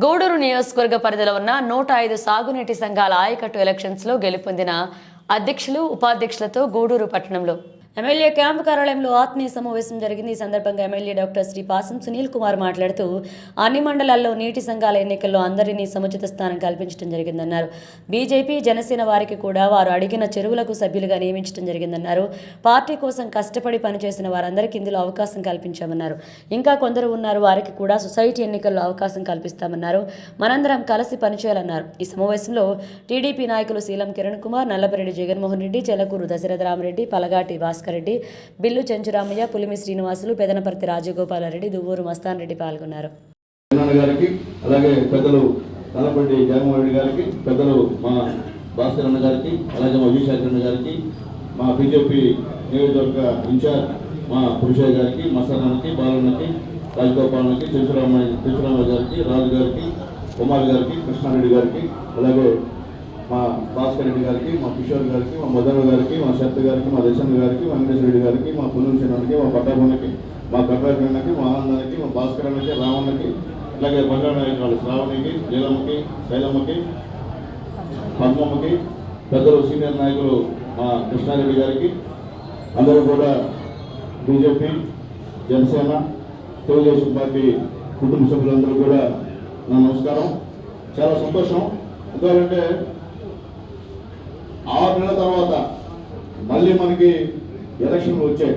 గూడూరు నియోజకవర్గ పరిధిలో ఉన్న నూట ఐదు సాగునీటి సంఘాల ఆయకట్టు ఎలక్షన్స్లో గెలుపొందిన అధ్యక్షులు ఉపాధ్యక్షులతో గూడూరు పట్టణంలో ఎమ్మెల్యే క్యాంపు కార్యాలయంలో ఆత్మీయ సమావేశం జరిగింది. ఈ సందర్భంగా ఎమ్మెల్యే డాక్టర్ శ్రీ పాసం సునీల్ కుమార్ మాట్లాడుతూ అన్ని మండలాల్లో నీటి సంఘాల ఎన్నికల్లో అందరినీ సముచిత స్థానం కల్పించడం జరిగిందన్నారు. బీజేపీ జనసేన వారికి కూడా వారు అడిగిన చెరువులకు సభ్యులుగా నియమించడం జరిగిందన్నారు. పార్టీ కోసం కష్టపడి పనిచేసిన వారందరికీ ఇందులో అవకాశం కల్పించామన్నారు. ఇంకా కొందరు ఉన్నారు వారికి కూడా సొసైటీ ఎన్నికల్లో అవకాశం కల్పిస్తామన్నారు. మనందరం కలిసి పనిచేయాలన్నారు. ఈ సమావేశంలో టీడీపీ నాయకులు శీలం కిరణ్ కుమార్ నల్లపరెడ్డి జగన్మోహన్ రెడ్డి చెలకూరు దశరథరామరెడ్డి పలగాటి భాస్కర్ రెడ్డి బిల్లు చెంచురామయ్య పులిమి శ్రీనివాసులు పెదనపర్తి రాజగోపాలరెడ్డి దువ్వూరు మస్తాన్ రెడ్డి పాల్గొన్నారు. గారికి అలాగే పెద్దలు నల్లపల్లి జగన్మోహన్ రెడ్డి గారికి పెద్దలు మా భాస్కర్ అన్న గారికి అలాగే మా విజయశేఖర్ అన్న గారికి మా బీజేపీ నియోజకవర్గ ఇన్ఛార్జ్ మా పురుషయ్య గారికి మసానానికి బాలన్నకి రాజగోపాలకి చెంచురామ చెంచురామ గారికి రాజు గారికి కుమార్ గారికి కృష్ణారెడ్డి గారికి అలాగే మా భాస్కర్ రెడ్డి గారికి మా కిషోర్ గారికి మా మదన్ గారికి మా శరత్ గారికి మా దశన్ గారికి వెంకటేశ్వర రెడ్డి గారికి మా పునరుషణకి మా పట్టాభునికి మా కట్టాకి మా ఆనందానికి మా భాస్కర్ అన్నకి రావణకి అలాగే బంగారు శ్రావణికి నీలమ్మకి శైలమ్మకి పద్మమ్మకి పెద్దలు సీనియర్ నాయకులు మా కృష్ణారెడ్డి గారికి అందరూ కూడా బీజేపీ జనసేన తెలుగుదేశం పార్టీ కుటుంబ సభ్యులందరూ కూడా నా నమస్కారం. చాలా సంతోషం. ఎందుకంటే ఆరు నెలల తర్వాత మళ్ళీ మనకి ఎలక్షన్లు వచ్చాయి.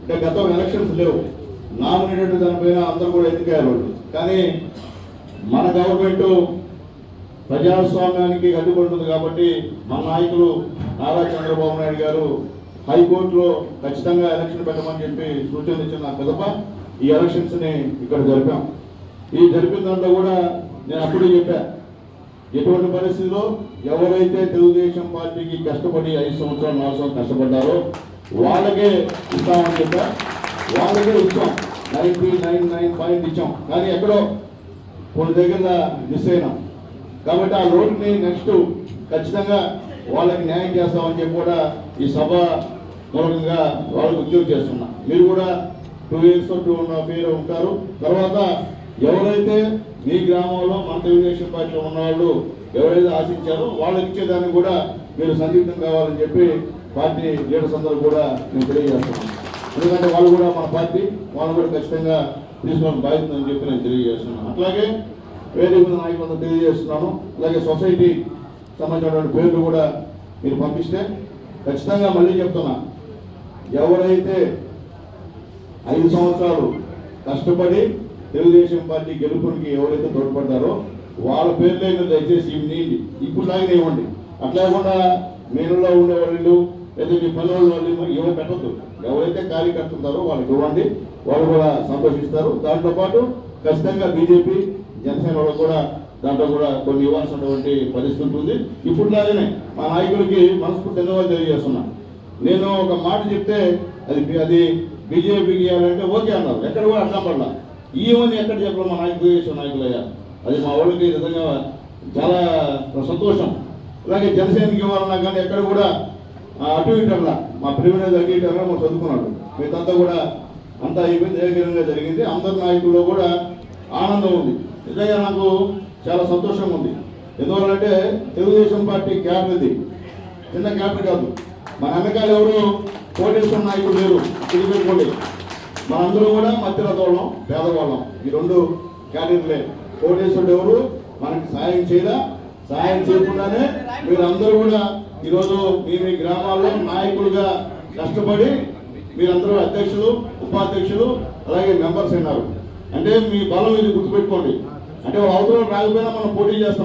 అంటే గతం ఎలక్షన్స్ లేవు. నామినేటెడ్ దానిపైన అందరూ కూడా ఎన్నికయ్యారు కానీ మన గవర్నమెంట్ ప్రజాస్వామ్యానికి అడ్డుపడుతుంది కాబట్టి మన నాయకులు నారా చంద్రబాబు నాయుడు గారు హైకోర్టులో ఖచ్చితంగా ఎలక్షన్ పెట్టమని చెప్పి సూచన ఇచ్చిన కదప ఈ ఎలక్షన్స్ని ఇక్కడ జరిపాం. ఈ జరిపిన దాంట్లో కూడా నేను అప్పుడే చెప్పా ఎటువంటి పరిస్థితిలో ఎవరైతే తెలుగుదేశం పార్టీకి కష్టపడి ఐదు సంవత్సరాలు నాలుగు సంవత్సరాలు కష్టపడ్డారో వాళ్ళకే ఇస్తామని చెప్పా. వాళ్ళకే ఇచ్చాం. నైన్టీ నైన్ నైన్ పాయింట్ ఇచ్చాం. కానీ ఎక్కడో కొన్ని దగ్గర మిస్ అయినాం. కాబట్టి ఆ రోడ్ని నెక్స్ట్ ఖచ్చితంగా వాళ్ళకి న్యాయం చేస్తామని చెప్పి కూడా ఈ సభ మూలంగా వాళ్ళకి ఉద్యోగం చేస్తున్నాం. మీరు కూడా two years two and half year ఉంటారు. తర్వాత ఎవరైతే మీ గ్రామంలో మన తెలుగుదేశం పార్టీలో ఉన్న వాళ్ళు ఎవరైతే ఆశించారో వాళ్ళకి ఇచ్చేదాన్ని కూడా మీరు సందిగ్ధం కావాలని చెప్పి పార్టీ లీడర్స్ అందరూ కూడా నేను తెలియజేస్తున్నాను. ఎందుకంటే వాళ్ళు కూడా మన పార్టీ వాళ్ళు కూడా ఖచ్చితంగా తీసుకోవడం బాధ్యత అని చెప్పి నేను తెలియజేస్తున్నాను. అట్లాగే వేదిక మీద నాయకులతో తెలియజేస్తున్నాను. అలాగే సొసైటీ సంబంధించినటువంటి పేర్లు కూడా మీరు పంపిస్తే ఖచ్చితంగా మళ్ళీ చెప్తున్నా ఎవరైతే ఐదు సంవత్సరాలు కష్టపడి తెలుగుదేశం పార్టీ గెలుపునికి ఎవరైతే తోడ్పడ్డారో వాళ్ళ పేర్లే దయచేసి ఇవ్వండి ఇప్పుడు లాగానే ఇవ్వండి అట్లా కాకుండా మీనులో ఉండే వాళ్ళు లేదా మీ పని వాళ్ళు ఎవరు పెట్టద్దు. ఎవరైతే కార్యకర్త ఉన్నారో వాళ్ళకి ఇవ్వండి. వాళ్ళు కూడా సంతోషిస్తారు. దాంతో పాటు ఖచ్చితంగా బీజేపీ జనసేన వాళ్ళు కూడా దాంట్లో కూడా కొన్ని ఇవ్వాల్సినటువంటి పరిస్థితి ఉంటుంది. ఇప్పుడు లాగానే మా నాయకులకి మనస్ఫూర్తి ధన్యవాదాలు తెలియజేస్తున్నా. నేను ఒక మాట చెప్తే అది అది బీజేపీకి ఇవ్వాలంటే ఓకే అన్నారు. ఎక్కడ కూడా అట్లా పడలా. ఈవని ఎక్కడ చెప్పడం మా నాయకు చేసిన నాయకులయ్యా అది మా వాళ్ళకి నిజంగా చాలా సంతోషం. అలాగే జనసేనకి ఇవ్వాలన్నా కానీ ఎక్కడ కూడా అటు ఇటు అట్లా. మా ప్రిమినర్ అటు ఇటు మనం చదువుకున్నాడు మిగతా కూడా అంతా అయిపోయింది ఏకగ్రీవంగా జరిగింది అందరి నాయకుల్లో కూడా ఆనందం ఉంది. నిజంగా నాకు చాలా సంతోషం ఉంది. ఎందువల్లంటే తెలుగుదేశం పార్టీ క్యాబ్ ఇది. చిన్న క్యాబ్ కాదు. మన వెనకాల ఎవరు కోటేశ్వర నాయకులు లేరు. ఇది మనందరూ కూడా మధ్యరథోళ్ళం పేదవాళ్ళం ఈ రెండు కేటగిరీలే కోటేశ్వరుడు ఎవరు? మనకి సాయం చేయదా సాయం చేయకుండానే మీరందరూ కూడా ఈరోజు మీ మీ గ్రామాల్లో నాయకులుగా కష్టపడి మీరందరూ అధ్యక్షులు ఉపాధ్యక్షులు అలాగే మెంబర్స్ అయినారు. అంటే మీ బలం ఇది గుర్తుపెట్టుకోండి. అంటే అవసరం రాకపోయినా మనం పోటీ చేస్తాం.